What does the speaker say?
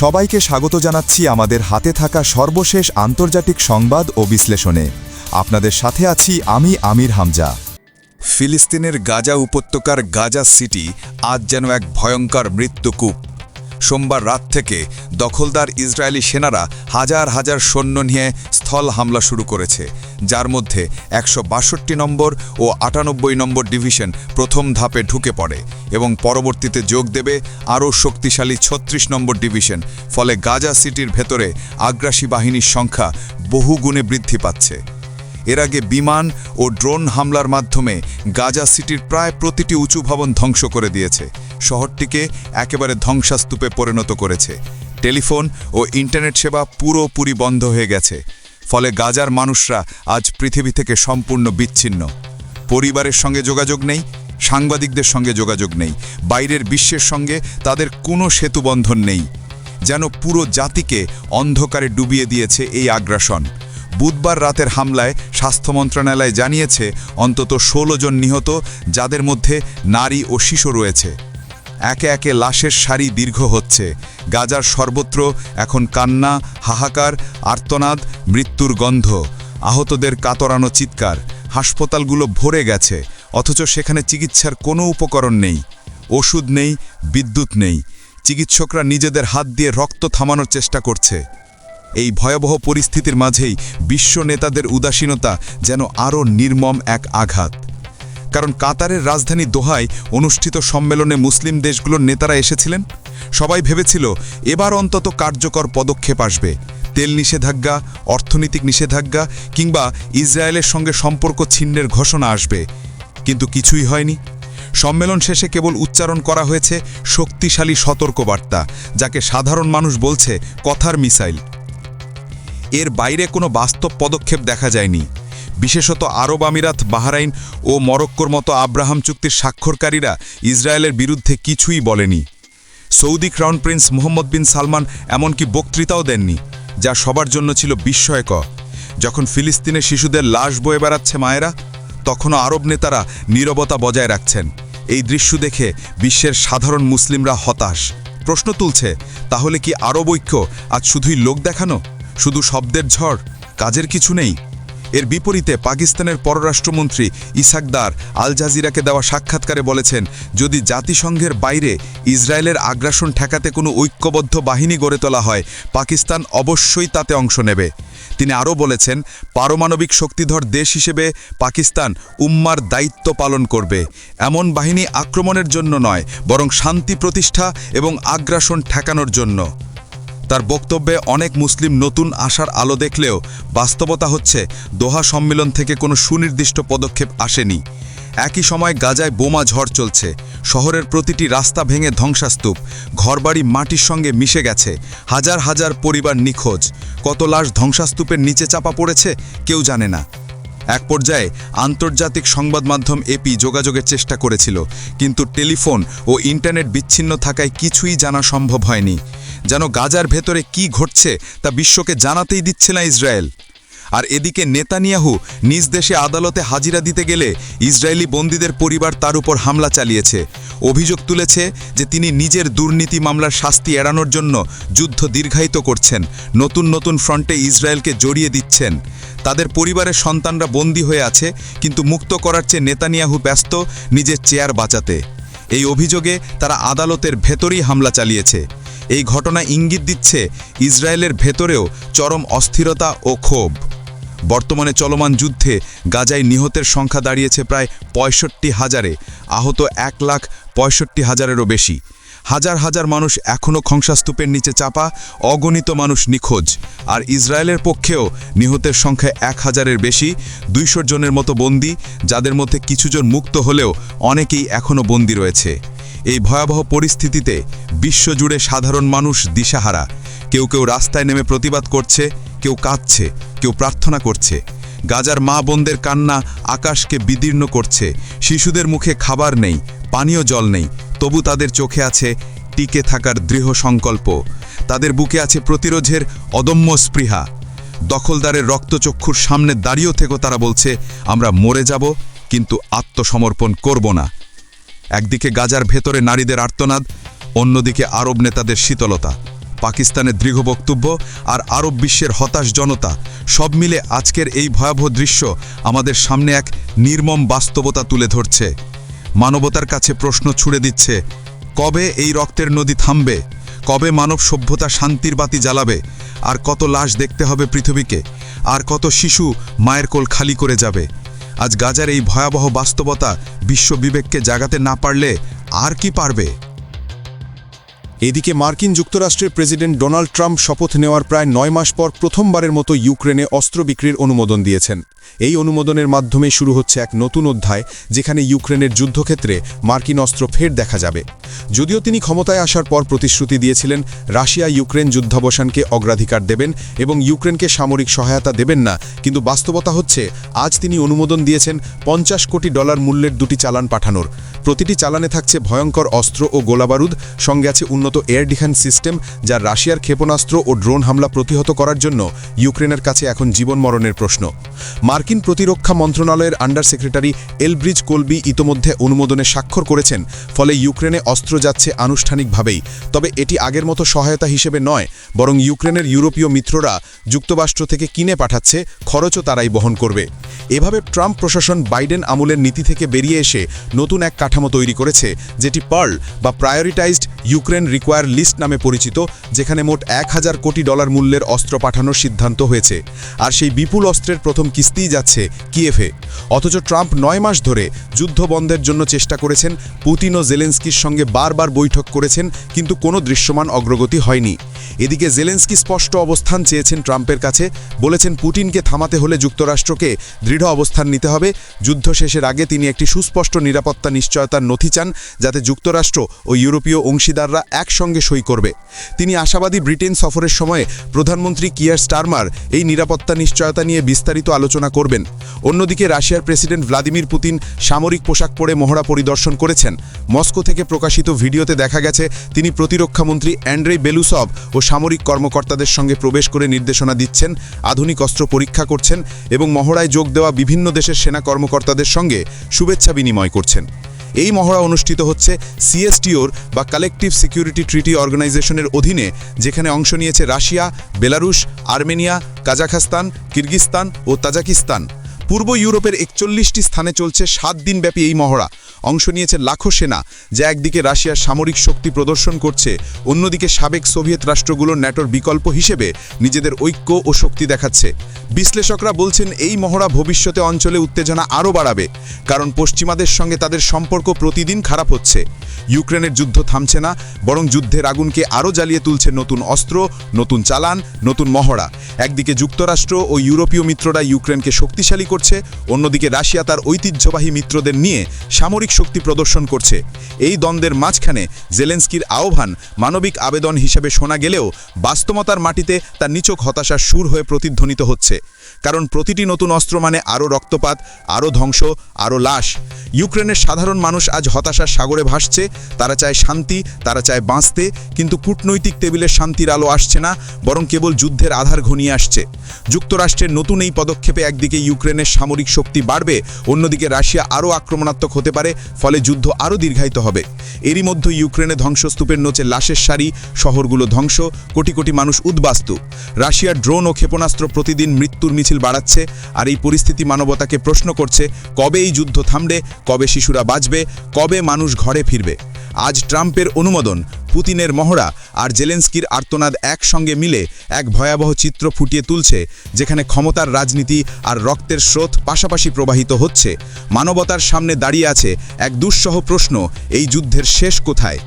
সবাইকে স্বাগত জানাচ্ছি আমাদের হাতে থাকা সর্বশেষ আন্তর্জাতিক সংবাদ ও বিশ্লেষণে। আপনাদের সাথে আছি আমি আমির হামজা। ফিলিস্তিনের গাজা উপত্যকার গাজা সিটি আজ যেন এক ভয়ঙ্কর মৃত্যুকূপ। সোমবার রাত থেকে দখলদার ইসরায়েলি সেনারা হাজার হাজার সৈন্য নিয়ে স্থল হামলা শুরু করেছে, যার মধ্যে একশো বাষট্টি নম্বর ও আটানব্বই নম্বর ডিভিশন প্রথম ধাপে ঢুকে পড়ে এবং পরবর্তীতে যোগ দেবে আরও শক্তিশালী ছত্রিশ নম্বর ডিভিশন, ফলে গাজা সিটির ভেতরে আগ্রাসী বাহিনীর সংখ্যা বহুগুণে বৃদ্ধি পাচ্ছে। এর আগে বিমান ও ড্রোন হামলার মাধ্যমে গাজা সিটির প্রায় প্রতিটি উঁচু ভবন ধ্বংস করে দিয়েছে। শহরটিকে একেবারে ধ্বংসাস্তূপে পরিণত করেছে। টেলিফোন ও ইন্টারনেট সেবা পুরোপুরি বন্ধ হয়ে গেছে। ফলে গাজার মানুষরা আজ পৃথিবী থেকে সম্পূর্ণ বিচ্ছিন্ন। পরিবারের সঙ্গে যোগাযোগ নেই, সাংবাদিকদের সঙ্গে যোগাযোগ নেই, বাইরের বিশ্বের সঙ্গে তাদের কোনো সেতুবন্ধন নেই। যেন পুরো জাতিকে অন্ধকারে ডুবিয়ে দিয়েছে এই আগ্রাসন। বুধবার রাতের হামলায় স্বাস্থ্য মন্ত্রণালয় জানিয়েছে, অন্তত ১৬ জন নিহত, যাদের মধ্যে নারী ও শিশু রয়েছে। একে একে লাশের সারি দীর্ঘ হচ্ছে। গাজার সর্বত্র এখন কান্না, হাহাকার, আর্তনাদ, মৃত্যুর গন্ধ। আহতদের কাতরানো চিৎকার। হাসপাতালগুলো ভরে গেছে। অথচ সেখানে চিকিৎসার কোনো উপকরণ নেই। ওষুধ নেই, বিদ্যুৎ নেই। চিকিৎসকরা নিজেদের হাত দিয়ে রক্ত থামানোর চেষ্টা করছে। এই ভয়াবহ পরিস্থিতির মাঝেই বিশ্ব নেতাদের উদাসীনতা যেন আরও নির্মম এক আঘাত। কারণ কাতারের রাজধানী দোহায় অনুষ্ঠিত সম্মেলনে মুসলিম দেশগুলোর নেতারা এসেছিলেন। সবাই ভেবেছিল, এবার অন্তত কার্যকর পদক্ষেপ আসবে। তেল নিষেধাজ্ঞা, অর্থনৈতিক নিষেধাজ্ঞা কিংবা ইসরায়েলের সঙ্গে সম্পর্ক ছিন্নের ঘোষণা আসবে। কিন্তু কিছুই হয়নি। সম্মেলন শেষে কেবল উচ্চারণ করা হয়েছে শক্তিশালী সতর্কবার্তা, যাকে সাধারণ মানুষ বলছে কথার মিসাইল। এর বাইরে কোনো বাস্তব পদক্ষেপ দেখা যায়নি। বিশেষত আরব আমিরাত, বাহরাইন ও মরক্কোর মতো আব্রাহাম চুক্তির স্বাক্ষরকারীরা ইসরায়েলের বিরুদ্ধে কিছুই বলেনি। Saudi crown prince Mohammed bin Salman এমনকি বক্তৃতাও দেননি, যা সবার জন্য ছিল বিস্ময়কর। যখন ফিলিস্তিনের শিশুদের লাশ বয়ে বেড়াচ্ছে মায়েরা, তখনও আরব নেতারা নীরবতা বজায় রাখছেন। এই দৃশ্য দেখে বিশ্বের সাধারণ মুসলিমরা হতাশ। প্রশ্ন তুলছে, তাহলে কি আরব ঐক্য আজ শুধুই লোক দেখানো? শুধু শব্দের ঝড়? কাজের কিছু নেই? এর বিপরীতে পাকিস্তানের পররাষ্ট্রমন্ত্রী ইসাকদার আল জাজিরাকে দেওয়া সাক্ষাৎকারে বলেছেন, যদি জাতিসংঘের বাইরে ইসরায়েলের আগ্রাসন ঠেকাতে কোনো ঐক্যবদ্ধ বাহিনী গড়ে তোলা হয়, পাকিস্তান অবশ্যই তাতে অংশ নেবে। তিনি আরও বলেছেন, পারমাণবিক শক্তিধর দেশ হিসেবে পাকিস্তান উম্মার দায়িত্ব পালন করবে। এমন বাহিনী আক্রমণের জন্য নয়, বরং শান্তি প্রতিষ্ঠা এবং আগ্রাসন ঠেকানোর জন্য। তার বক্তব্যে অনেক মুসলিম নতুন আশার আলো দেখলেও বাস্তবতা হচ্ছে দোহা সম্মেলন থেকে কোনো সুনির্দিষ্ট পদক্ষেপ আসেনি। একই সময় গাজায় বোমা ঝড় চলছে। শহরের প্রতিটি রাস্তা ভেঙে ধ্বংসাস্তূপ। ঘরবাড়ি মাটির সঙ্গে মিশে গেছে। হাজার হাজার পরিবার নিখোঁজ। কত লাশ ধ্বংসাস্তূপের নিচে চাপা পড়েছে কেউ জানে না। এক পর্যায়ে আন্তর্জাতিক সংবাদ মাধ্যম এপি যোগাযোগের চেষ্টা করেছিল, কিন্তু টেলিফোন ও ইন্টারনেট বিচ্ছিন্ন থাকায় কিছুই জানা সম্ভব হয়নি। যেন গাজার ভেতরে কি ঘটছে তা বিশ্বকে জানাতেই দিচ্ছে না ইসরায়েল। আর এদিকে নেতানিয়াহু নিজ দেশে আদালতে হাজিরা দিতে গেলে ইসরায়েলি বন্দীদের পরিবার তার উপর হামলা চালিয়েছে। অভিযোগ তুলেছে যে তিনি নিজের দুর্নীতি মামলার শাস্তি এড়ানোর জন্য যুদ্ধ দীর্ঘায়িত করছেন, নতুন নতুন ফ্রন্টে ইসরায়েলকে জড়িয়ে দিচ্ছেন। তাদের পরিবারের সন্তানরা বন্দী হয়ে আছে, কিন্তু মুক্ত করার চেয়ে নেতানিয়াহু ব্যস্ত নিজের চেয়ার বাঁচাতে। এই অভিযোগে তারা আদালতের ভেতরেই হামলা চালিয়েছে। এই ঘটনা ইঙ্গিত দিচ্ছে ইসরায়েলের ভেতরেও চরম অস্থিরতা ও ক্ষোভ। বর্তমানে চলমান যুদ্ধে গাজায় নিহতের সংখ্যা দাঁড়িয়েছে প্রায় পঁয়ষট্টি হাজারে, আহত এক লাখ পঁয়ষট্টি হাজারেরও বেশি। হাজার হাজার মানুষ এখনও ধ্বংসাস্তূপের নিচে চাপা, অগণিত মানুষ নিখোঁজ। আর ইসরায়েলের পক্ষেও নিহতের সংখ্যা এক হাজারের বেশি, দুইশো জনের মতো বন্দী, যাদের মধ্যে কিছুজন মুক্ত হলেও অনেকেই এখনও বন্দী রয়েছে। এই ভয়াবহ পরিস্থিতিতে বিশ্বজুড়ে সাধারণ মানুষ দিশাহারা। কেউ কেউ রাস্তায় নেমে প্রতিবাদ করছে, কেউ কাঁদছে, কেউ প্রার্থনা করছে। গাজার মা বোনদের কান্না আকাশকে বিদীর্ণ করছে। শিশুদের মুখে খাবার নেই, পানীয় জল নেই, তবু তাদের চোখে আছে টিকে থাকার দৃঢ় সংকল্প। তাদের বুকে আছে প্রতিরোধের অদম্য স্পৃহা। দখলদারের রক্তচক্ষুর সামনে দাঁড়িয়েও থেকেও তারা বলছে, আমরা মরে যাব, কিন্তু আত্মসমর্পণ করব না। একদিকে গাজার ভেতরে নারীদের আর্তনাদ, অন্যদিকে আরব নেতাদের শীতলতা। পাকিস্তানের দৃঢ় বক্তব্য আর আরব বিশ্বের হতাশ জনতা, সব মিলে আজকের এই ভয়াবহ দৃশ্য আমাদের সামনে এক নির্মম বাস্তবতা তুলে ধরছে। মানবতার কাছে প্রশ্ন ছুড়ে দিচ্ছে, কবে এই রক্তের নদী থামবে? কবে মানব সভ্যতা শান্তির বাতি জ্বালাবে? আর কত লাশ দেখতে হবে পৃথিবীকে? আর কত শিশু মায়ের কোল খালি করে যাবে? আজ গাজার এই ভয়াবহ বাস্তবতা বিশ্ব বিবেককে জাগাতে না পারলে আর কি পারবে? এদিকে মার্কিন যুক্তরাষ্ট্রের প্রেসিডেন্ট ডোনাল্ড ট্রাম্প শপথ নেওয়ার প্রায় নয় মাস পর প্রথমবারের মতো ইউক্রেনে অস্ত্র বিক্রির অনুমোদন দিয়েছেন। এই অনুমোদনের মাধ্যমে শুরু হচ্ছে এক নতুন অধ্যায়, যেখানে ইউক্রেনের যুদ্ধক্ষেত্রে মার্কিন অস্ত্র ফের দেখা যাবে। যদিও তিনি ক্ষমতায় আসার পর প্রতিশ্রুতি দিয়েছিলেন, রাশিয়া ইউক্রেন যুদ্ধাবসানকে অগ্রাধিকার দেবেন এবং ইউক্রেনকে সামরিক সহায়তা দেবেন না, কিন্তু বাস্তবতা হচ্ছে, আজ তিনি অনুমোদন দিয়েছেন পঞ্চাশ কোটি ডলার মূল্যের দুটি চালান পাঠানোর। প্রতিটি চালানে থাকছে ভয়ঙ্কর অস্ত্র ও গোলাবারুদ। সঙ্গে আছে উন্নত এয়ার ডিফেন্স সিস্টেম, যা রাশিয়ার ক্ষেপণাস্ত্র ও ড্রোন হামলা প্রতিহত করার জন্য ইউক্রেনের কাছে এখন জীবন মরণের প্রশ্ন। মার্কিন প্রতিরক্ষা মন্ত্রণালয়ের আন্ডার সেক্রেটারি এলব্রিজ কোলবি ইতোমধ্যে অনুমোদনে স্বাক্ষর করেছেন, ফলে ইউক্রেনে অস্ত্র যাচ্ছে আনুষ্ঠানিকভাবেই। তবে এটি আগের মতো সহায়তা হিসেবে নয়, বরং ইউক্রেনের ইউরোপীয় মিত্ররা যুক্তরাষ্ট্র থেকে কিনে পাঠাচ্ছে, খরচও তারাই বহন করবে। এভাবে ট্রাম্প প্রশাসন বাইডেন আমলের নীতি থেকে বেরিয়ে এসে নতুন এক কাঠামো তৈরি করেছে, যেটি পার্ল বা প্রায়োরিটাইজড ইউক্রেন রিকোয়ার লিস্ট নামে পরিচিত, যেখানে মোট এক হাজার কোটি ডলার মূল্যের অস্ত্র পাঠানোর সিদ্ধান্ত হয়েছে। আর সেই বিপুল অস্ত্রের প্রথম কিস্তিই যাচ্ছে কিয়েফে অথচ ট্রাম্প নয় মাস ধরে যুদ্ধ বন্ধের জন্য চেষ্টা করেছেন, পুতিন ও জেলেন্সকির সঙ্গে বারবার বৈঠক করেছেন, কিন্তু কোনো দৃশ্যমান অগ্রগতি হয়নি। এদিকে জেলেন্সকি স্পষ্ট অবস্থান চেয়েছেন ট্রাম্পের কাছে, বলেছেন পুতিনকে থামাতে হলে যুক্তরাষ্ট্রকে দৃঢ় অবস্থান নিতে হবে। যুদ্ধ শেষের আগে তিনি একটি সুস্পষ্ট নিরাপত্তা নিশ্চয়তার নথি চান যাতে যুক্তরাষ্ট্র ও ইউরোপীয় অংশীদাররা একসঙ্গে সই করবে। তিনি আশাবাদী ব্রিটেন সফরের সময়ে প্রধানমন্ত্রী কিয়ার স্টারমার এই নিরাপত্তা নিশ্চয়তা নিয়ে বিস্তারিত আলোচনা করবেন। অন্যদিকে রাশিয়ার প্রেসিডেন্ট ভ্লাদিমির পুতিন সামরিক পোশাক পরে মহড়া পরিদর্শন করেছেন। মস্কো থেকে প্রকাশিত ভিডিওতে দেখা গেছে, তিনি প্রতিরক্ষামন্ত্রী অ্যান্ড্রেই বেলুসভ ও সামরিক কর্মকর্তাদের সঙ্গে প্রবেশ করে নির্দেশনা দিচ্ছেন, আধুনিক অস্ত্র পরীক্ষা করছেন এবং মহড়ায় যোগ দেওয়া বিভিন্ন দেশের সেনা কর্মকর্তাদের সঙ্গে শুভেচ্ছা বিনিময় করছেন। এই মহড়া অনুষ্ঠিত হচ্ছে সিএসটিওর বা কালেকটিভ সিকিউরিটি ট্রিটি অর্গানাইজেশনের অধীনে, যেখানে অংশ নিয়েছে Russia, Belarus, Armenia, Kazakhstan, Kyrgyzstan ও তাজাকিস্তান। পূর্ব ইউরোপের একচল্লিশটি স্থানে চলছে সাত দিনব্যাপী এই মহড়া। অংশ নিয়েছে লাখো সেনা, যা একদিকে রাশিয়ার সামরিক শক্তি প্রদর্শন করছে, অন্যদিকে সাবেক সোভিয়েত রাষ্ট্রগুলোর ন্যাটোর বিকল্প হিসেবে নিজেদের ঐক্য ও শক্তি দেখাচ্ছে। বিশ্লেষকরা বলছেন, এই মহড়া ভবিষ্যতে অঞ্চলে উত্তেজনা আরও বাড়াবে, কারণ পশ্চিমাদের সঙ্গে তাদের সম্পর্ক প্রতিদিন খারাপ হচ্ছে। ইউক্রেনের যুদ্ধ থামছে না, বরং যুদ্ধের আগুনকে আরও জ্বালিয়ে তুলছে নতুন অস্ত্র, নতুন চালান, নতুন মহড়া। একদিকে যুক্তরাষ্ট্র ও ইউরোপীয় মিত্ররা ইউক্রেনকে শক্তিশালী করছে, অন্যদিকে রাশিয়া তার ঐতিহ্যবাহী মিত্রদের নিয়ে সামরিক শক্তি প্রদর্শন করছে। এই দ্বন্দ্বের মাঝখানে জেলেন্সকির আহ্বান মানবিক আবেদন হিসেবে শোনা গেলেও বাস্তবতার মাটিতে তার নিচক হতাশার সুর হয়ে প্রতিধ্বনিত হচ্ছে। কারণ প্রতিটি নতুন অস্ত্র মানে আরও রক্তপাত, আরও ধ্বংস, আরও লাশ। ইউক্রেনের সাধারণ মানুষ আজ হতাশার সাগরে ভাসছে। তারা চায় শান্তি, তারা চায় বাঁচতে, কিন্তু কূটনৈতিক টেবিলের শান্তির আলো আসছে না, বরং কেবল যুদ্ধের আধার ঘনিয়ে আসছে। যুক্তরাষ্ট্রের নতুন এই পদক্ষেপে একদিকে ইউক্রেনের সামরিক শক্তি বাড়বে, অন্যদিকে রাশিয়া আরও আক্রমণাত্মক হতে পারে, ফলে যুদ্ধ আরও দীর্ঘায়িত হবে। এরই মধ্যে ইউক্রেনে ধ্বংসস্তূপের নোচে লাশের সারি, শহরগুলো ধ্বংস, কোটি কোটি মানুষ উদ্বাস্তু। রাশিয়ার ড্রোন ও ক্ষেপণাস্ত্র প্রতিদিন মৃত্যুর মিছিল বাড়াচ্ছে আর এই পরিস্থিতি মানবতাকে প্রশ্ন করছে, কবে এই যুদ্ধ থামবে, কবে শিশুরা বাঁচবে, কবে মানুষ ঘরে ফিরবে। আজ ট্রাম্পের অনুমোদন, পুতিনের মহড়া আর জেলেন্সকির আর্তনাদ একসঙ্গে মিলে এক ভয়াবহ চিত্র ফুটিয়ে তুলছে, যেখানে ক্ষমতার রাজনীতি আর রক্তের স্রোত পাশাপাশি প্রবাহিত হচ্ছে। মানবতার সামনে দাঁড়িয়ে আছে এক দুঃসহ প্রশ্ন, এই যুদ্ধের শেষ কোথায়?